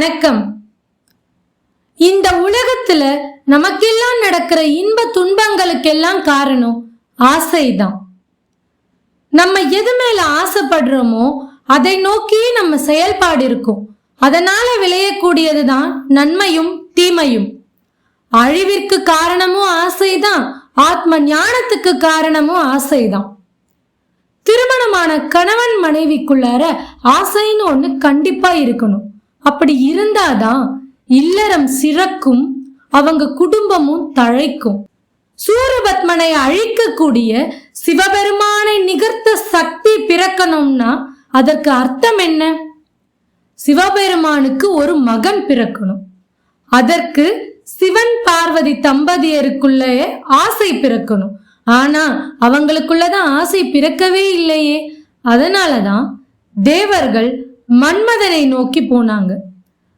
வணக்கம். இந்த உலகத்துல நமக்கெல்லாம் நடக்கிற இன்ப துன்பங்களுக்கெல்லாம் காரணம் ஆசைதான். நம்ம எது மேல ஆசைப்படுறோமோ அதை நோக்கியே நம்ம செயல்பாடு இருக்கும். அதனால விளையக்கூடியதுதான் நன்மையும் தீமையும். அழிவிற்கு காரணமும் ஆசைதான் ஆத்ம ஞானத்துக்கு காரணமும் ஆசைதான். திருமணமான கணவன் மனைவிக்குள்ளார ஆசைன்னு ஒண்ணு கண்டிப்பா இருக்கணும். அப்படி இருந்தாதான் இல்லறம் சிறக்கும் அவங்க குடும்பமும் தழைக்கும். சூரபத்மனை அழிக்கக்கூடிய சிவபெருமானை நிகர்த்த சக்தி பிறக்கணும்னா அதற்கு அர்த்தம் என்ன? சிவபெருமானுக்கு ஒரு மகன் பிறக்கணும். அதற்கு சிவன் பார்வதி தம்பதியருக்குள்ளே ஆசை பிறக்கணும். ஆனா அவங்களுக்குள்ளதான் ஆசை பிறக்கவே இல்லையே. அதனாலதான் தேவர்கள் மன்மதனை நோக்கி போனாங்க.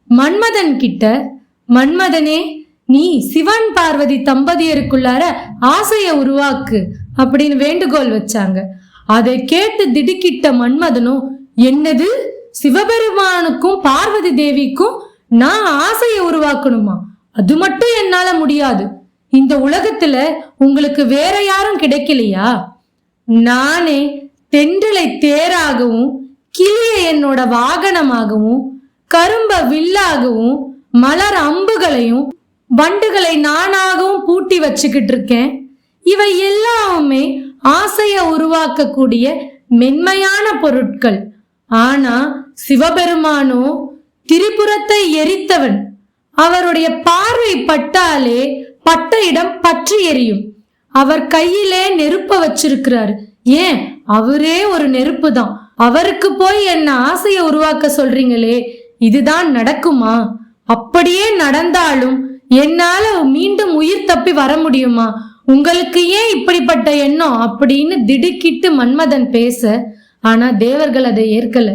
மன்மதன் கிட்ட மன்மதனே நீ சிவன் பார்வதி தம்பதியருக்குள்ளார ஆசைய உருவாக்கு அப்படின்னு வேண்டுகோள் வச்சாங்க. அதை கேட்டு திடுக்கிட்ட மன்மதனும் என்னது? சிவபெருமானுக்கும் பார்வதி தேவிக்கும் நான் ஆசையை உருவாக்கணுமா? அது மட்டும் என்னால முடியாது. இந்த உலகத்துல உங்களுக்கு வேற யாரும் கிடைக்கலையா? நானே தென்றலை தேராகவும் கிளியை என்னோட வாகனமாகவும் கரும்ப வில்லாகவும் மலர் அம்புகளையும் வண்டுகளை நானாகவும் பூட்டி வச்சுக்கிட்டு இருக்கேன். இவை எல்லாமே ஆசைய உருவாக்கக்கூடிய மென்மையான பொருட்கள். ஆனா சிவபெருமானோ திரிபுரத்தை எரித்தவன். அவருடைய பார்வை பட்டாலே பட்ட இடம் பற்றி எரியும். அவர் கையிலே நெருப்ப வச்சிருக்கிறார். ஏன்? அவரே ஒரு நெருப்பு தான் அவருக்கு போய் என்ன ஆசையை உருவாக்க சொல்றீங்களே? இதுதான் நடக்குமா? அப்படியே நடந்தாலும் என்னால மீண்டும் உயிர் தப்பி வர முடியுமா? உங்களுக்கு ஏன் இப்படிப்பட்ட எண்ணம் அப்படின்னு திடுக்கிட்டு மன்மதன் பேச ஆனா தேவர்கள் அதை ஏற்கல.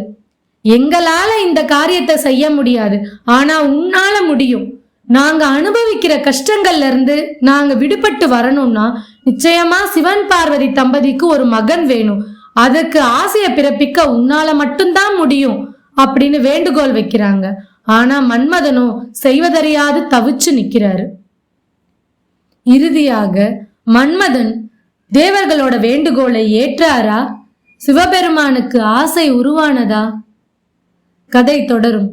எங்களால இந்த காரியத்தை செய்ய முடியாது. ஆனா உன்னால முடியும். நாங்க அனுபவிக்கிற கஷ்டங்கள்ல இருந்து நாங்க விடுபட்டு வரணும்னா நிச்சயமா சிவன் பார்வதி தம்பதிக்கு ஒரு மகன் வேணும். அதுக்கு ஆசையை பிறப்பிக்க உன்னால மட்டும்தான் முடியும் அப்படின்னு வேண்டுகோள் வைக்கிறாங்க. ஆனா மன்மதனோ செய்வதறியாது தவிச்சு நிக்கிறாரு. இறுதியாக மன்மதன் தேவர்களோட வேண்டுகோளை ஏற்றாரா? சிவபெருமானுக்கு ஆசை உருவானதா? கதை தொடரும்.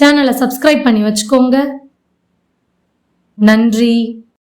சேனலை சப்ஸ்கிரைப் பண்ணி வச்சுக்கோங்க. நன்றி.